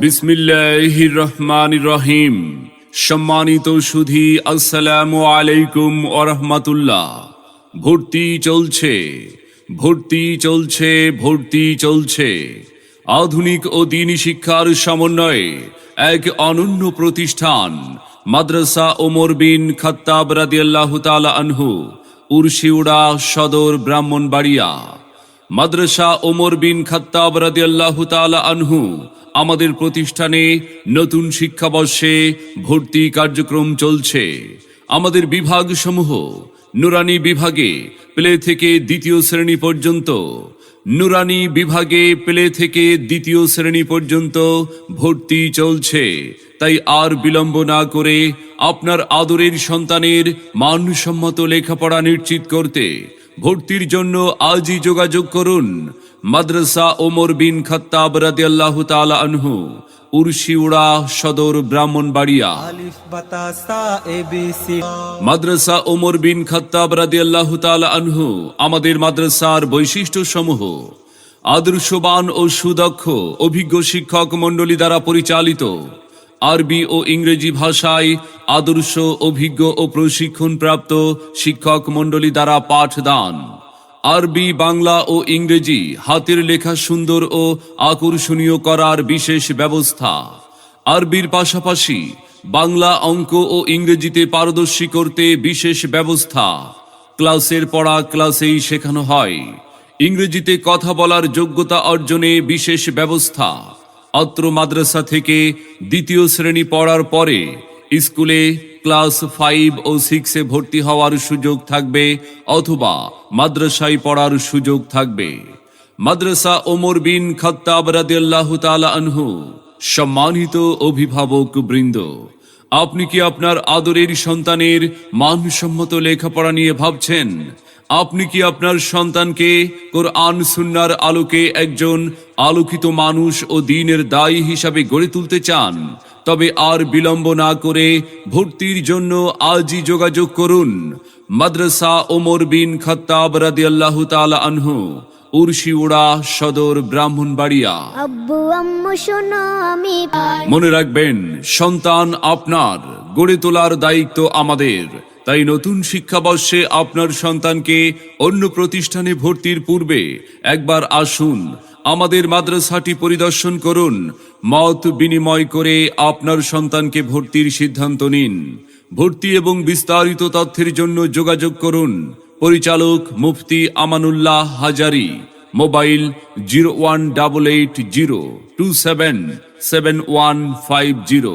বিসমিল্লাহির রহমান রহিম সম্মানিত সুধী, আসসালামু আলাইকুম ওরহমাতুল্লাহ। ভর্তি চলছে ভর্তি চলছে ভর্তি চলছে। আধুনিক ও দিনী শিক্ষার সমন্বয়ে এক অনন্য প্রতিষ্ঠান, মাদ্রাসা ওমর বিন খত্তাব রাদিয়াল্লাহু তাআলা আনহু, উরশিউড়া সদর ব্রাহ্মণবাড়িয়া। মাদ্রাসা ওমর বিন খাত্তাব রাদিয়াল্লাহু তাআলা আনহু আমাদের প্রতিষ্ঠানে নতুন শিক্ষাবর্ষে ভর্তি কার্যক্রম চলছে। আমাদের বিভাগসমূহ নুরানি বিভাগে প্লে থেকে দ্বিতীয় শ্রেণি পর্যন্ত, নুরানি বিভাগে প্লে থেকে দ্বিতীয় শ্রেণি পর্যন্ত ভর্তি চলছে। তাই আর বিলম্ব না করে আপনার আদরের সন্তানের মানসম্মত লেখাপড়া নিশ্চিত করতে ভর্তির জন্য আজই যোগাযোগ করুন। মাদ্রাসা ওমর বিন খত্তাব রাদিয়াল্লাহু তাআলা আনহু উরশিউড়া সদর ব্রাহ্মণবাড়িয়া। মাদ্রাসা ওমর বিন খত্তাব রাদিয়াল্লাহু তাআলা আনহু আমাদের মাদ্রাসার বৈশিষ্ট্য সমূহ আদর্শবান ও সুদক্ষ অভিজ্ঞ শিক্ষক মণ্ডলী দ্বারা পরিচালিত। আরবি ও ইংরেজি ভাষায় আদর্শ, অভিজ্ঞ ও প্রশিক্ষণপ্রাপ্ত শিক্ষক মণ্ডলী দ্বারা পাঠদান। আরবি, বাংলা ও ইংরেজি হাতের লেখা সুন্দর ও আকর্ষণীয় করার বিশেষ ব্যবস্থা। আরবির পাশাপাশি বাংলা অঙ্ক ও ইংরেজিতে পারদর্শী করতে বিশেষ ব্যবস্থা। ক্লাসের পড়া ক্লাসেই শেখানো হয়। ইংরেজিতে কথা বলার যোগ্যতা অর্জনে বিশেষ ব্যবস্থা। অত্র মাদ্রাসা থেকে দ্বিতীয় শ্রেণি পড়ার পরে স্কুলে ক্লাস ফাইভ ও সিক্সে ভর্তি হওয়ার সুযোগ থাকবে অথবা মাদ্রাসায় পড়ার সুযোগ থাকবে। মাদ্রাসা ওমর বিন খত্তাব আনহু, সম্মানিত অভিভাবক বৃন্দ, আপনি কি আপনার আদরের সন্তানের মানসম্মত লেখাপড়া নিয়ে ভাবছেন? আপনি কি আপনার সন্তানকে কোরআন সুন্নার আলোকে একজন আলোকিত মানুষ ও দিনের দায়ী হিসাবে গড়ে তুলতে চান? তবে আর বিলম্ব না করে ভর্তির জন্য আজই যোগাযোগ করুন। মাদ্রাসা ওমর বিন খত্তাব রাদিয়াল্লাহু তাআলা আনহু উরশিউড়া সদর ব্রাহ্মণবাড়িয়া। মনে রাখবেন সন্তান আপনার গড়ে তোলার দায়িত্ব আমাদের। তাই নতুন শিক্ষাবর্ষে আপনার সন্তানকে অন্য প্রতিষ্ঠানে ভর্তির পূর্বে একবার আসুন, আমাদের মাদ্রাসাটি পরিদর্শন করুন, মত বিনিময় করে আপনার সন্তানকে ভর্তির সিদ্ধান্ত নিন। ভর্তি এবং বিস্তারিত তথ্যের জন্য যোগাযোগ করুন, পরিচালক Mufti Amanullah Hazari, mobile zero one double eight zero two seven seven one five zero.